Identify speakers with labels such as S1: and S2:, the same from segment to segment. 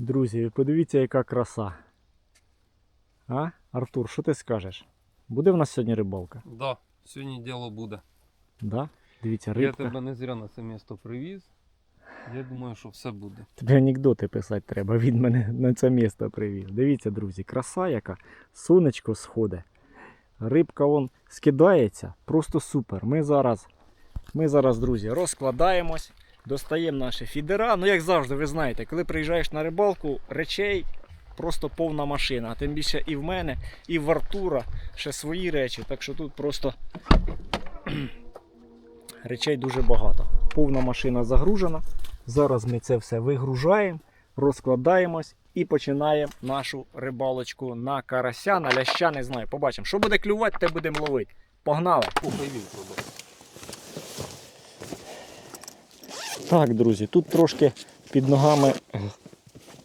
S1: Друзі, подивіться, яка краса. А? Артур, що ти скажеш? Буде в нас сьогодні рибалка?
S2: Да, сьогодні діло буде.
S1: Да? Дивіться,
S2: Я тебе не зря на це місто привіз. Я думаю, що все буде.
S1: Тобі анекдоти писати треба. Він мене на це місто привів. Дивіться, друзі, краса яка. Сонечко сходить. Рибка вон скидається. Просто супер. Ми зараз, ми зараз, друзі, розкладаємось, достаємо наші фідера. Ну, як завжди, ви знаєте, коли приїжджаєш на рибалку, речей просто повна машина. А тим більше і в мене, і в Артура ще свої речі. Так що тут просто речей дуже багато. Повна машина загружена. Зараз ми це все вигружаємо, розкладаємось і починаємо нашу рибалочку на карася, на ляща, не знаю. Побачимо. Що буде клювати, те будемо ловити. Погнали!
S2: Купай він пробуй.
S1: Так, друзі, тут трошки під ногами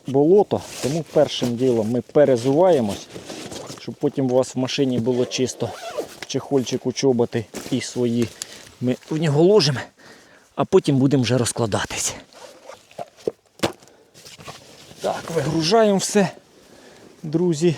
S1: болото, тому першим ділом ми перезуваємось, щоб потім у вас в машині було чисто чехольчику чоботи і свої. Ми в нього ложимо, а потім будемо вже розкладатись. Так, вигружаємо все, друзі.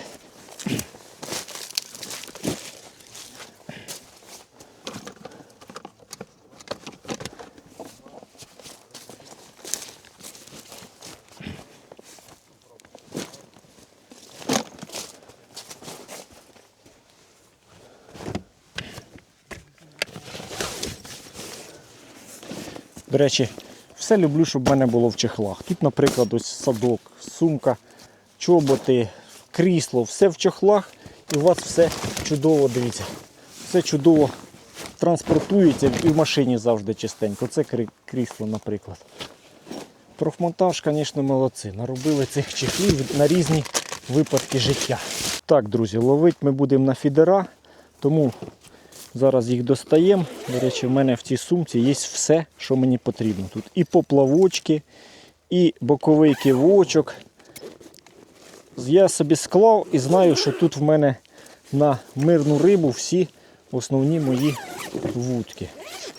S1: До речі, все люблю, щоб в мене було в чехлах. Тут, наприклад, ось садок, сумка, чоботи, крісло, все в чехлах. І у вас все чудово, дивіться. Все чудово транспортується і в машині завжди чистенько. Це крісло, наприклад. Профмонтаж, звісно, молодці. Наробили цих чехлів на різні випадки життя. Так, друзі, ловити ми будемо на фідера, тому Зараз їх достаємо. До речі, в мене в цій сумці є все, що мені потрібно. Тут і поплавочки, і боковий кивочок. Я собі склав і знаю, що тут в мене на мирну рибу всі основні мої вудки.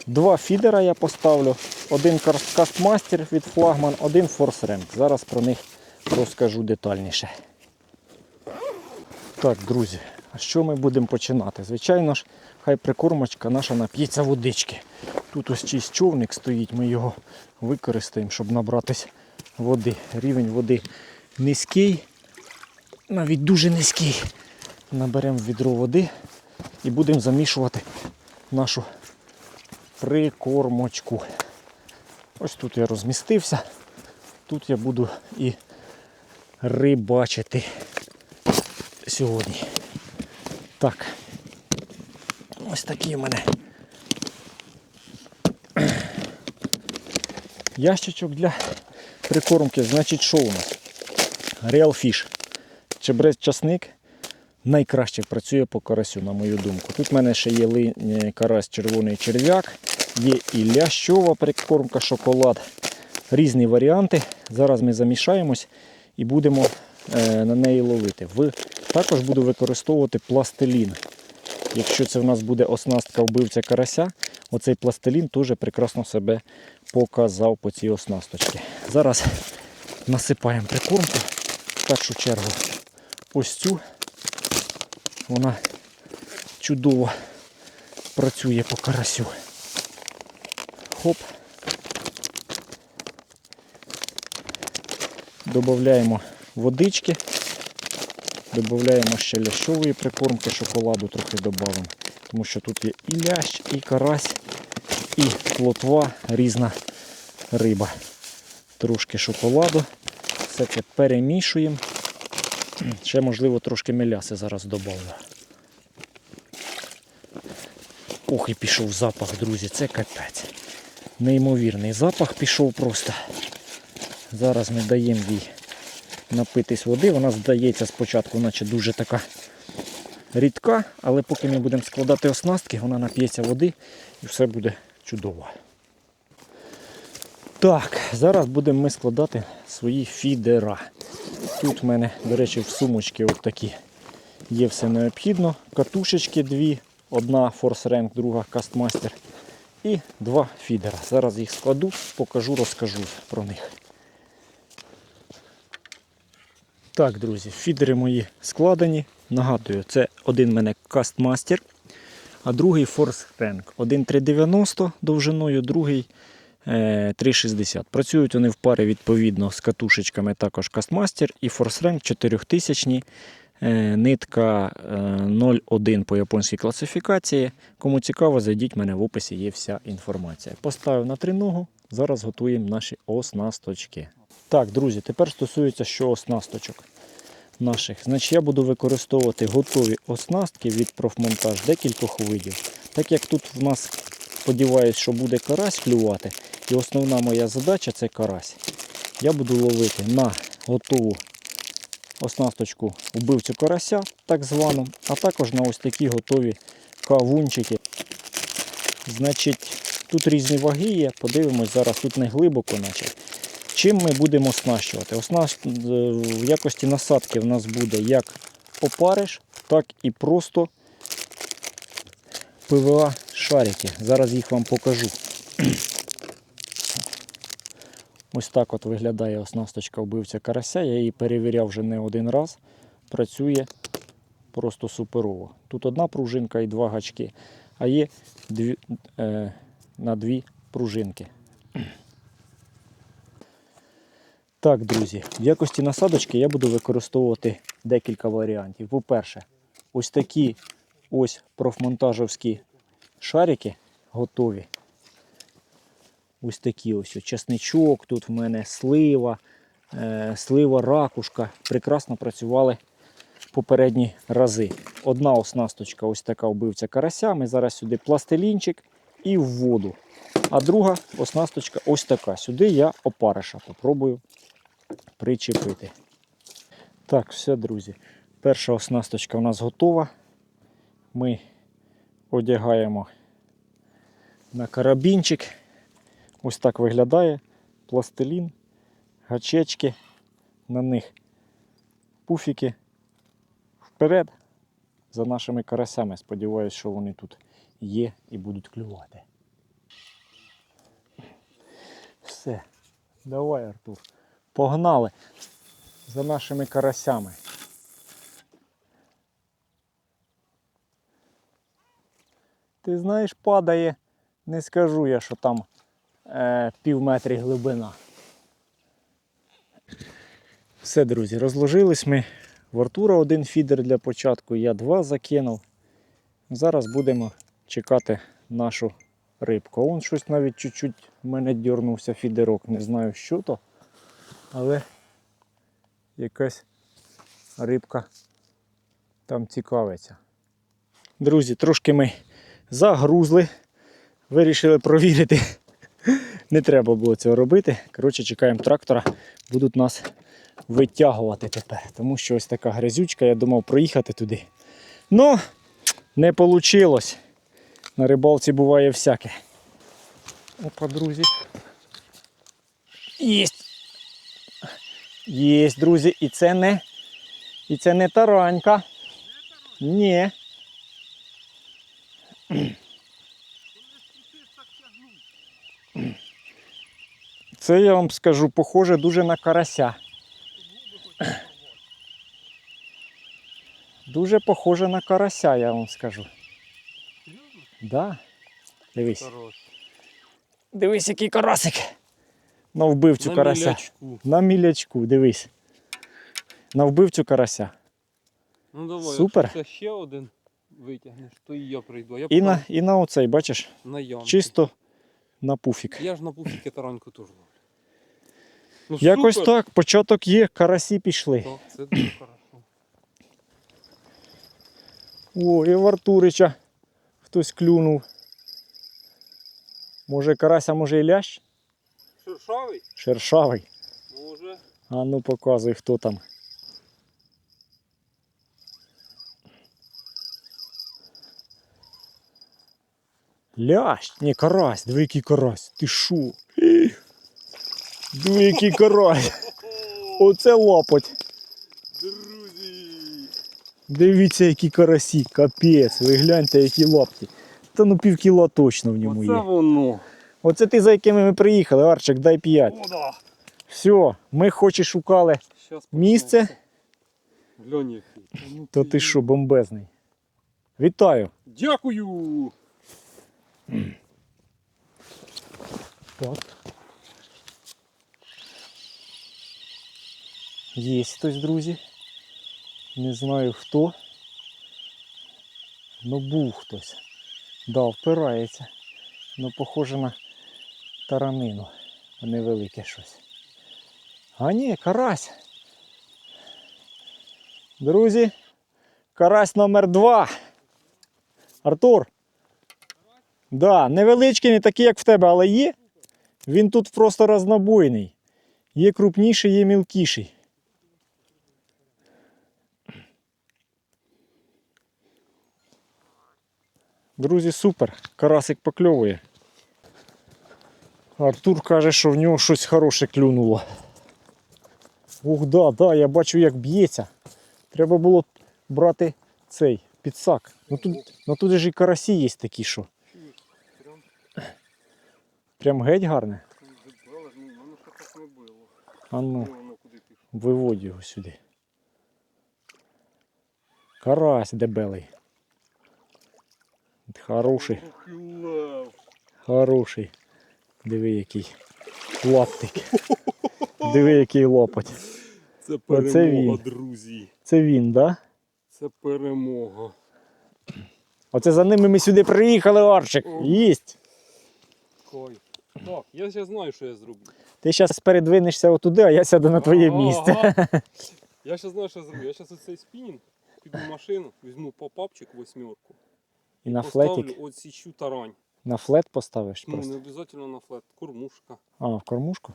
S1: Два фідера я поставлю. Один кастмастер від флагман, один форсренк. Зараз про них розкажу детальніше. Так, друзі, а що ми будемо починати? Звичайно ж, хай прикормочка наша нап'ється водички. Тут ось чийсь човник стоїть, ми його використаємо, щоб набратись води. Рівень води низький, навіть дуже низький. Наберемо відро води і будемо замішувати нашу прикормочку. Ось тут я розмістився. Тут я буду і рибачити сьогодні. Так. Ось такі в мене ящичок для прикормки. Значить, що у нас? Real Fish. Чебрець часник найкраще працює по карасю, на мою думку. Тут в мене ще є ли- е, карась червоний черв'як, є і лящова прикормка, шоколад. Різні варіанти. Зараз ми замішаємось і будемо е, на неї ловити. В... Також буду використовувати пластилін. Якщо це в нас буде оснастка вбивця карася, оцей пластилін теж прекрасно себе показав по цій оснасточці. Зараз насипаємо прикормку. В першу чергу ось цю. Вона чудово працює по карасю. Хоп. Додаємо водички. Додаємо ще лящової прикормки, шоколаду трохи додамо. Тому що тут є і лящ, і карась, і плотва, різна риба. Трошки шоколаду. Все це перемішуємо. Ще, можливо, трошки меляси зараз додаю. Ох, і пішов запах, друзі, це капець. Неймовірний запах пішов просто. Зараз ми даємо їй напитись води. Вона здається спочатку, наче дуже така рідка, але поки ми будемо складати оснастки, вона нап'ється води і все буде чудово. Так, зараз будемо ми складати свої фідера. Тут в мене, до речі, в сумочці от такі є все необхідно. Катушечки дві, одна Force Rank, друга Castmaster і два фідера. Зараз їх складу, покажу, розкажу про них. Так, друзі, фідери мої складені. Нагадую, це один в мене кастмастер, а другий Force Rank. Один 390 довжиною, другий е, 360. Працюють вони в парі відповідно з катушечками також кастмастер і Force Rank 4000 е, нитка е, 0,1 по японській класифікації. Кому цікаво, зайдіть в мене в описі, є вся інформація. Поставив на триногу, зараз готуємо наші оснасточки. Так, друзі, тепер стосується що оснасточок наших. Значить, я буду використовувати готові оснастки від профмонтаж декількох видів. Так як тут в нас сподіваюсь, що буде карась клювати, і основна моя задача це карась. Я буду ловити на готову оснасточку вбивцю карася, так звану, а також на ось такі готові кавунчики. Значить, тут різні ваги є. Подивимось зараз, тут не глибоко, наче. Чим ми будемо оснащувати? Оснаст... е, В якості насадки в нас буде як опариш, так і просто ПВА шарики. Зараз їх вам покажу. Ось так от виглядає оснасточка вбивця карася. Я її перевіряв вже не один раз. Працює просто суперово. Тут одна пружинка і два гачки, а є дві, е, на дві пружинки. Так, друзі, в якості насадочки я буду використовувати декілька варіантів. По-перше, ось такі ось профмонтажовські шарики готові. Ось такі ось о, чесничок, тут в мене слива, е, слива ракушка. Прекрасно працювали попередні рази. Одна оснасточка, ось така вбивця карася. Ми зараз сюди пластилінчик і в воду. А друга оснасточка ось така. Сюди я опариша попробую причепити. Так, все, друзі. Перша оснасточка у нас готова. Ми одягаємо на карабінчик. Ось так виглядає пластилін, гачечки, на них пуфіки вперед за нашими карасями. Сподіваюсь, що вони тут є і будуть клювати. Все, давай, Артур. Погнали за нашими карасями. Ти знаєш, падає, не скажу я, що там е, пів метрі глибина. Все, друзі, розложились ми. В Артура один фідер для початку, я два закинув. Зараз будемо чекати нашу рибку. Он щось навіть чуть-чуть в мене дьорнувся фідерок, не знаю що то, але якась рибка там цікавиться. Друзі, трошки ми загрузли, вирішили провірити. Не треба було цього робити. Коротше, чекаємо трактора, будуть нас витягувати тепер. Тому що ось така грязючка, я думав проїхати туди. Ну, не вийшло. На рибалці буває всяке. Опа, друзі. Єсть! Єсть, друзі, і це не. І це не таранька. Ні. Це я вам скажу, похоже дуже на карася. Дуже похоже на карася, я вам скажу. Да. Дивись.
S2: Хорош.
S1: Дивись, який карасик. На вбивцю
S2: На
S1: карася.
S2: мілячку.
S1: На мілячку, дивись. На вбивцю карася.
S2: Ну давай,
S1: Супер.
S2: якщо це ще один витягнеш, то і я прийду. Я
S1: І на, і на оцей, бачиш,
S2: на
S1: чисто на пуфік.
S2: Я ж на пуфіки тараньку теж ловлю. Ну,
S1: Якось
S2: супер.
S1: так, початок є, карасі пішли.
S2: Так, це дуже хорошо.
S1: О, і в Артурича хтось клюнув. Може карася, може і лящ?
S2: Шершавий?
S1: Шершавий.
S2: Може.
S1: А ну показуй, хто там. Лящ, ні, карась, диви який карась. Ти шо? Диви який карась. Оце лапоть. Дивіться, які карасі, капець, ви гляньте, які лапті. Та ну пів кіла точно в ньому
S2: Оце
S1: є.
S2: воно.
S1: Оце ти за якими ми приїхали, Арчик, дай 5.
S2: О, да.
S1: Все, ми хоч і шукали
S2: Щас
S1: Місце?
S2: який. Та
S1: То ти що, бомбезний. Вітаю!
S2: Дякую!
S1: Так. Є хтось, друзі. Не знаю хто. Ну був хтось. Да, впирається. Ну, похоже на таранину. а Невелике щось. А ні, карась. Друзі, карась номер два. Артур. Да, невеличкий, не такий, як в тебе, але є. Він тут просто рознобойний. Є крупніший, є мілкіший. Друзі, супер. Карасик покльовує. Артур каже, що в нього щось хороше клюнуло. Ух, да, да, я бачу, як б'ється. Треба було брати цей підсак. Ну тут, ну тут же і карасі є такі, що.
S2: Прям
S1: геть гарне. А ну. Виводь його сюди. Карась дебелий. Хороший, хороший. Диви який лаптик. Диви який лопать.
S2: Це
S1: перемога,
S2: перемога,
S1: він.
S2: друзі.
S1: Це він, да?
S2: Це перемога.
S1: Оце за ними ми сюди приїхали, Арчик. Їсть.
S2: Кайф. Так, я ще знаю, що я зроблю.
S1: Ти зараз передвинешся отуди, а я сяду на твоє місце.
S2: Ага. Я ще знаю, що я зроблю. Я зараз оцей спінінг, піду в машину, візьму попапчик восьмерку.
S1: І на
S2: поставлю
S1: флетик.
S2: от січу тарань.
S1: На флет поставиш
S2: Ну,
S1: просто.
S2: не обов'язково на флет. Кормушка.
S1: А, в кормушку?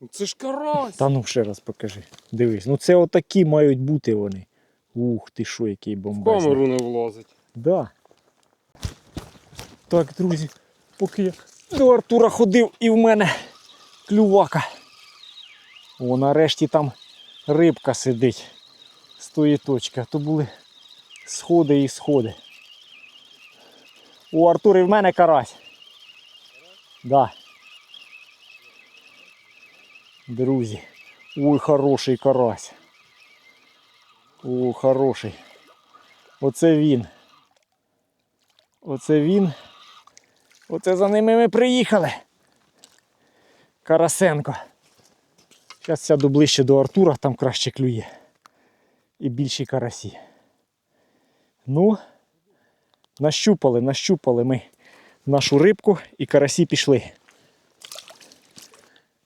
S2: Ну, Це ж карась!
S1: Та ну ще раз покажи. Дивись. Ну це отакі мають бути вони. Ух ти що, який
S2: В
S1: бомбезний.
S2: камеру не влазить.
S1: Да. Так, друзі, поки я до Артура ходив і в мене клювака. О, нарешті там рибка сидить з тої точки. А то були сходи і сходи. У Артура і в мене карась. Да. Друзі. Ой, хороший карась. О, хороший. Оце він. Оце він. Оце за ними ми приїхали. Карасенко. Зараз сяду ближче до Артура, там краще клює. І більші карасі. Ну, нащупали, нащупали ми нашу рибку і карасі пішли.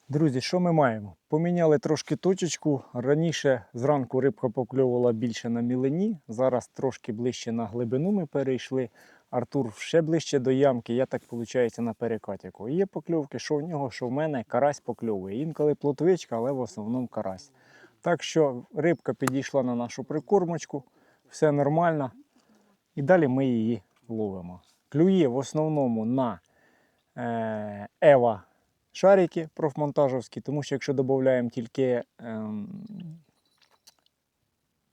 S1: Друзі, що ми маємо? Поміняли трошки точечку. Раніше зранку рибка покльовувала більше на мілені, зараз трошки ближче на глибину ми перейшли. Артур ще ближче до ямки, я так виходить на перекатіку. Є покльовки, що в нього, що в мене карась покльовує. Інколи плотвичка, але в основному карась. Так що рибка підійшла на нашу прикормочку, все нормально. І далі ми її ловимо. Клює в основному на е, Ева шарики профмонтажовські, тому що якщо додаємо тільки ем,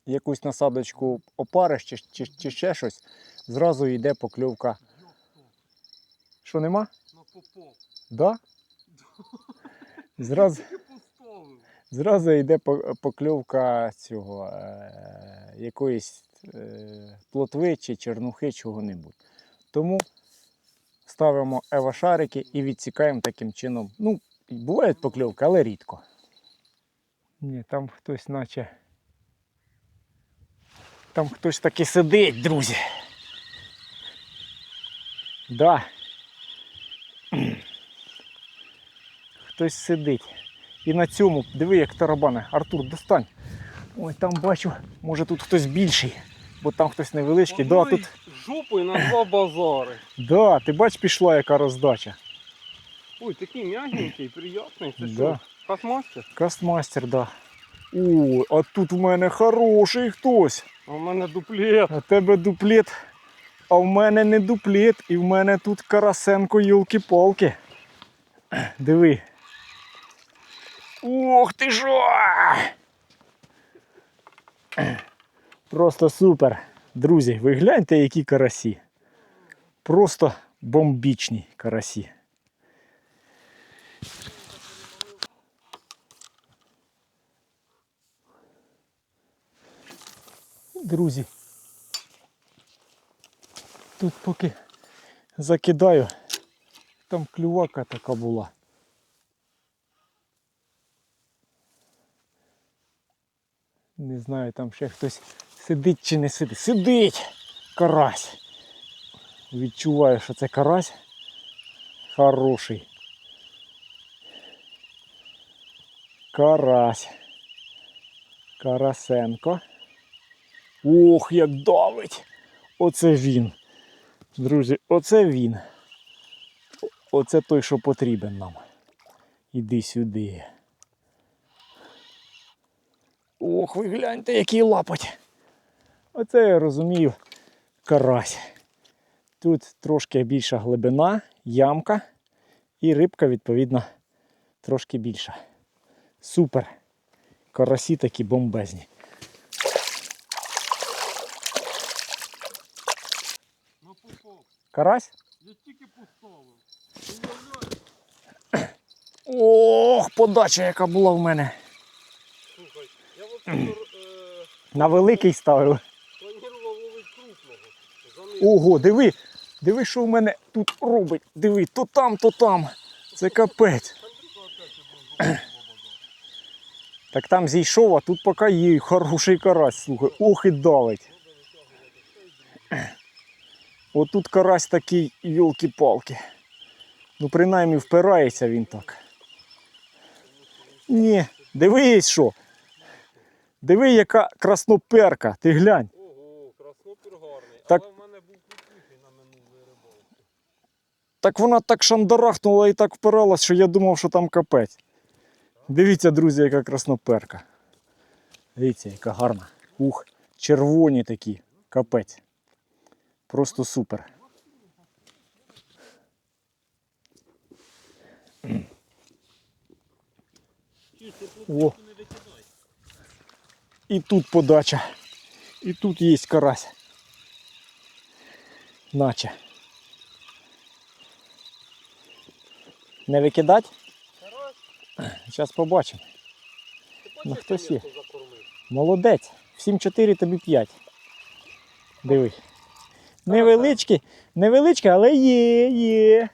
S1: якусь насадочку опариш чи, чи, чи ще щось, зразу йде покльовка. Що нема?
S2: На попав.
S1: Да? Зразу. Зразу йде покльовка цього е, якоїсь е, плотви чи чернухи, чого-небудь. Тому ставимо евашарики і відсікаємо таким чином. Ну, бувають покльовки, але рідко. Ні, там хтось наче. Там хтось таки сидить, друзі. Да. Хтось сидить. І на цьому, диви, як тарабане. Артур, достань. Ой, там бачу, може тут хтось більший, бо там хтось невеличкий. Да, тут,
S2: Жопою на два базари.
S1: да, ти бач, пішла яка роздача.
S2: Ой, такий м'ягенький, приятний. Це
S1: Да.
S2: що? Касмастер?
S1: Кастмастер, да. О, а тут в мене хороший хтось.
S2: А в мене дуплет.
S1: А тебе дуплет. А в мене не дуплет, і в мене тут Карасенко йолки-палки. Диви. Ох ти що! Просто супер. Друзі, ви гляньте, які карасі. Просто бомбічні карасі. друзі. Тут поки закидаю, там клювака така була. Не знаю, там ще хтось сидить чи не сидить. Сидить! Карась! Відчуваю, що це карась хороший. Карась. Карасенко. Ох, як давить! Оце він. Друзі, оце він. Оце той, що потрібен нам. Іди сюди. Ох, ви гляньте, який лапоть. Оце я розумію карась. Тут трошки більша глибина, ямка і рибка, відповідно, трошки більша. Супер. Карасі такі бомбезні.
S2: Ну.
S1: Карась?
S2: Я тільки поставив.
S1: Ох, подача, яка була в мене.
S2: Слухай, я взагалі е,
S1: На великий
S2: крупного.
S1: Ого, диви, диви, що в мене тут робить. Диви, то там, то там. Це капець. Так там зійшов, а тут поки є хороший карась, слухай. Ох і давить. Отут карась такий, йолки-палки. Ну, принаймні впирається він так. Ні, дивись що. Диви, яка красноперка, ти глянь.
S2: Ого, краснопір гарний.
S1: Так-
S2: Але в мене був крупніший на минулій рибалці.
S1: Так вона так шандарахнула і так впиралась, що я думав, що там капець. Дивіться, друзі, яка красноперка. Дивіться, яка гарна. Ух, червоні такі. Капець. Просто супер. О. І тут подача. І тут є карась. Наче. Не викидать? Зараз побачимо. Ну, хтось є. Молодець. Всім 4, тобі 5. Диви. Невеличкі, невеличкі, але є, є.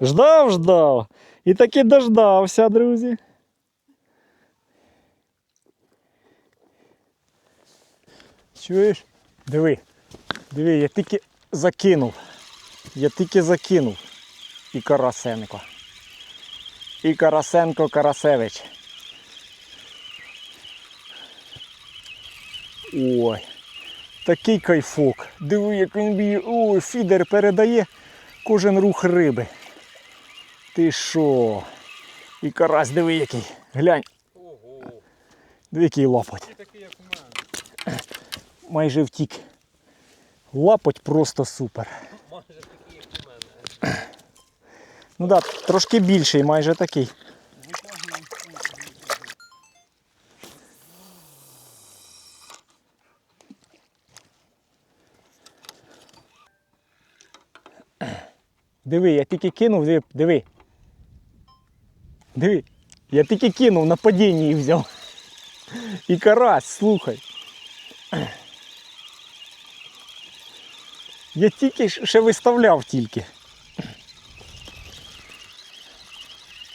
S1: Ждав, ждав. І таки дождався, друзі. Чуєш? Диви. Диви, я тільки закинув. Я тільки закинув. І Карасенко. І Карасенко Карасевич. Ой, такий кайфок. Диви, як він б'є. Ой, фідер передає кожен рух риби. Ти що? І карась, диви який. Глянь,
S2: Ого.
S1: диви який лапоть.
S2: Ти такий, як в мене.
S1: Майже втік. Лапоть просто супер.
S2: Майже такий, як у мене.
S1: Ну так, да, трошки більший, майже такий. Диви, я тільки кинув, диви, диви. Диви. Я тільки кинув на падінні і взяв. І карась, слухай. Я тільки ще виставляв тільки.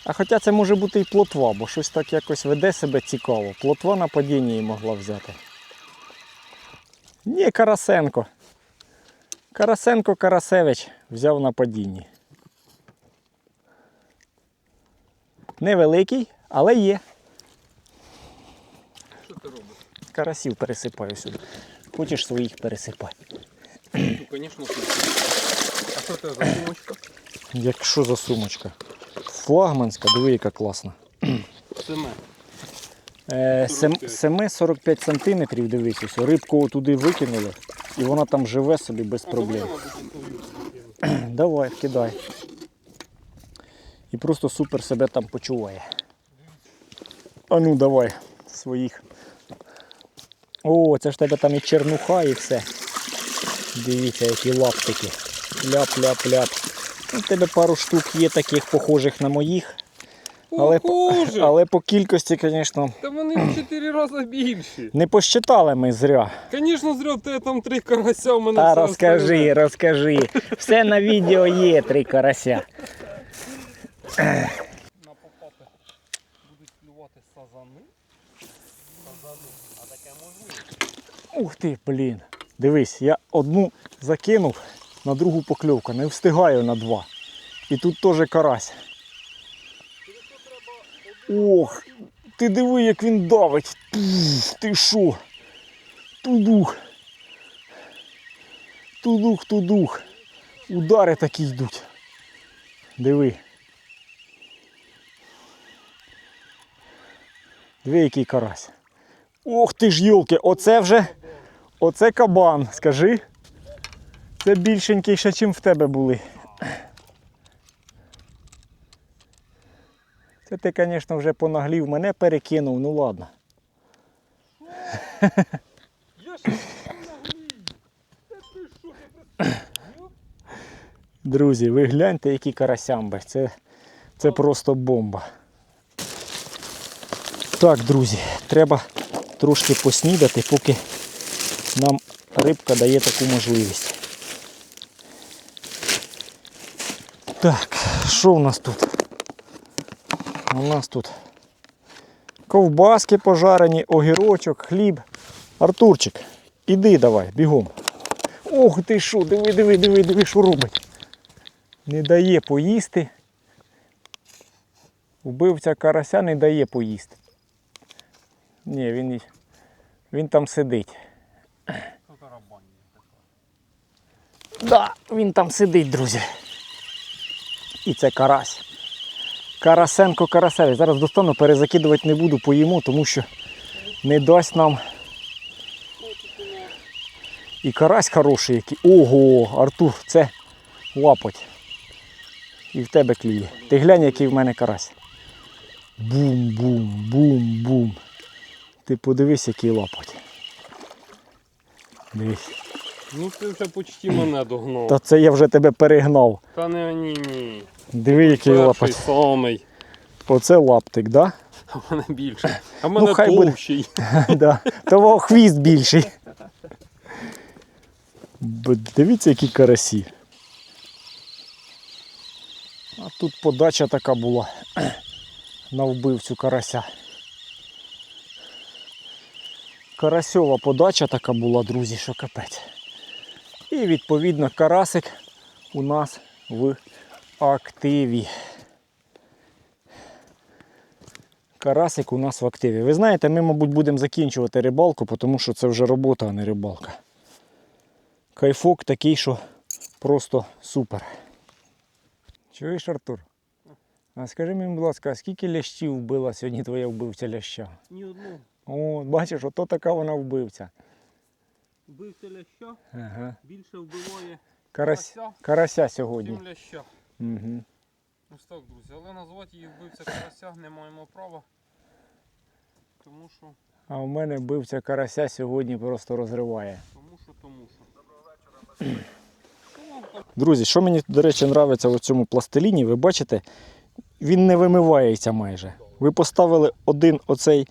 S1: А хоча це може бути і плотва, бо щось так якось веде себе цікаво. Плотва на падінні її могла взяти. Ні, Карасенко. Карасенко Карасевич взяв на падінні. Невеликий, але є.
S2: Що ти робиш?
S1: Карасів пересипаю сюди. Хочеш своїх пересипай.
S2: Ну, звісно, тут. А що це за сумочка?
S1: Як що за сумочка? Флагманська, диви, яка класна.
S2: Семе.
S1: Е, сем-
S2: 45.
S1: Семе 45 сантиметрів, дивись, ось, рибку туди викинули, і вона там живе собі без проблем. Давай, кидай. І просто супер себе там почуває. А ну давай, своїх. О, це ж в тебе там і чернуха, і все. Дивіться, які лаптики. Ляп-ляп-ляп. У тебе пару штук є таких похожих на моїх. Але, по-
S2: Похоже.
S1: але по кількості, звісно,
S2: Та вони в 4 рази більші.
S1: не посчитали ми зря.
S2: Звісно, зря в тебе там три карася, в мене
S1: Та
S2: все
S1: розкажи, розкажи. Все на відео є три карася.
S2: На попапи будуть клювати сазани. Сазани, а таке можливо.
S1: Ух ти, блін. Дивись, я одну закинув, на другу покльовка, не встигаю на два. І тут теж карась. Ох, ти диви, як він давить. Пф, ти що? Тудух. Тудух, тудух. Удари такі йдуть. Диви. Диви, який карась. Ох ти ж йолки, оце вже. Оце кабан, скажи. Це більшенький ще, ніж в тебе були. Це ти, звісно, вже понаглів, мене перекинув, ну ладно. Друзі, ви гляньте, які карасямби. Це, це просто бомба. Так, друзі, треба трошки поснідати, поки нам рибка дає таку можливість. Так, що у нас тут? У нас тут ковбаски пожарені, огірочок, хліб. Артурчик, іди давай, бігом. Ох ти що, диви, диви, диви, диви, що робить. Не дає поїсти. Вбивця карася не дає поїсти. Ні, він, він там сидить. Да, він там сидить, друзі. І це карась. Карасенко Карасевич. Зараз достану, перезакидувати не буду, поїмо, тому що не дасть нам. І карась хороший який. Ого, Артур, це лапоть. І в тебе клює. Ти глянь, який в мене карась. Бум-бум, бум-бум. Ти подивись, який лапоть. Дивись.
S2: Ну ти вже почти мене догнав.
S1: Та це я вже тебе перегнав.
S2: Та не ні, ні.
S1: Диви, який лапоть.
S2: самий.
S1: Оце лаптик, да?
S2: А в мене більше. А в мене
S1: хай буде.
S2: товщий.
S1: да. Того хвіст більший. Дивіться, які карасі. А тут подача така була на вбивцю карася. Карасьова подача така була, друзі, що капець. І відповідно карасик у нас в активі. Карасик у нас в активі. Ви знаєте, ми, мабуть, будемо закінчувати рибалку, тому що це вже робота, а не рибалка. Кайфок такий, що просто супер. Чуєш, Артур? А скажи мені, будь ласка, скільки лящів вбила сьогодні твоя вбивця ляща?
S2: Ні одну.
S1: О, бачиш, ото така вона вбивця.
S2: Вбивця ляща
S1: Ага.
S2: більше вбиває
S1: Карась...
S2: Карася?
S1: Карася сьогодні.
S2: чим ляща.
S1: Угу.
S2: Ось так, друзі. Але назвати її вбивця карася не маємо права. Тому що,
S1: А у мене вбивця карася сьогодні просто розриває.
S2: тому що, тому що.
S1: Друзі, що мені, до речі, подобається в цьому пластиліні, ви бачите, він не вимивається майже. Ви поставили один оцей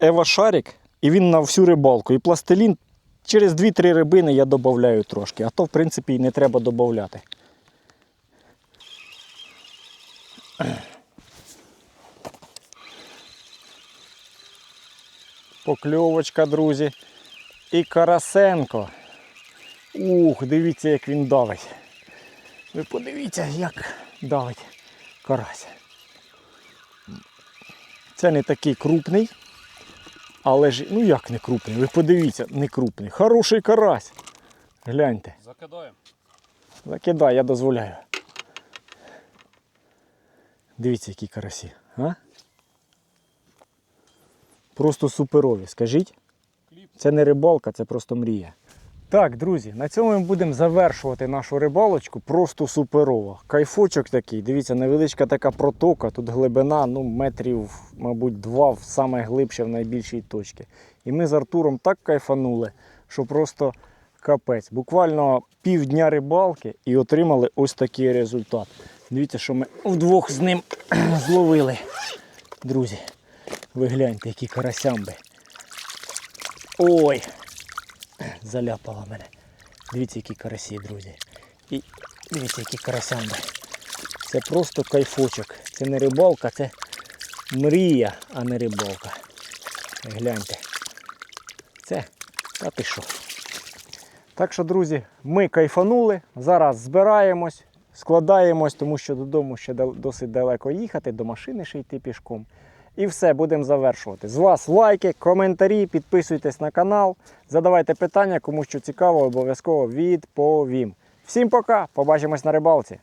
S1: Ева Шарик, і він на всю рибалку. І пластилін через 2-3 рибини я додаю трошки, а то, в принципі, і не треба додати. Покльовочка, друзі. І Карасенко. Ух, дивіться, як він давить. Ви подивіться, як давить карась. Це не такий крупний, але ж, ну як не крупний? Ви подивіться, не крупний. Хороший карась. Гляньте.
S2: Закидаємо.
S1: Закидай, я дозволяю. Дивіться, які карасі. А? Просто суперові, скажіть. Це не рибалка, це просто мрія. Так, друзі, на цьому ми будемо завершувати нашу рибалочку. Просто суперово. Кайфочок такий. Дивіться, невеличка така протока. Тут глибина, ну, метрів, мабуть, два в саме глибше в найбільшій точці. І ми з Артуром так кайфанули, що просто капець. Буквально півдня рибалки і отримали ось такий результат. Дивіться, що ми вдвох з ним зловили. Друзі, ви гляньте, які карасямби. Ой! Заляпала мене. Дивіться, які карасі, друзі. І дивіться, які карасямби. Це просто кайфочок. Це не рибалка, це мрія, а не рибалка. Гляньте. Це, та ти що. Так що, друзі, ми кайфанули. Зараз збираємось, складаємось, тому що додому ще досить далеко їхати, до машини ще йти пішком. І все, будемо завершувати. З вас лайки, коментарі, підписуйтесь на канал, задавайте питання, кому що цікаво, обов'язково відповім. Всім пока, побачимось на рибалці.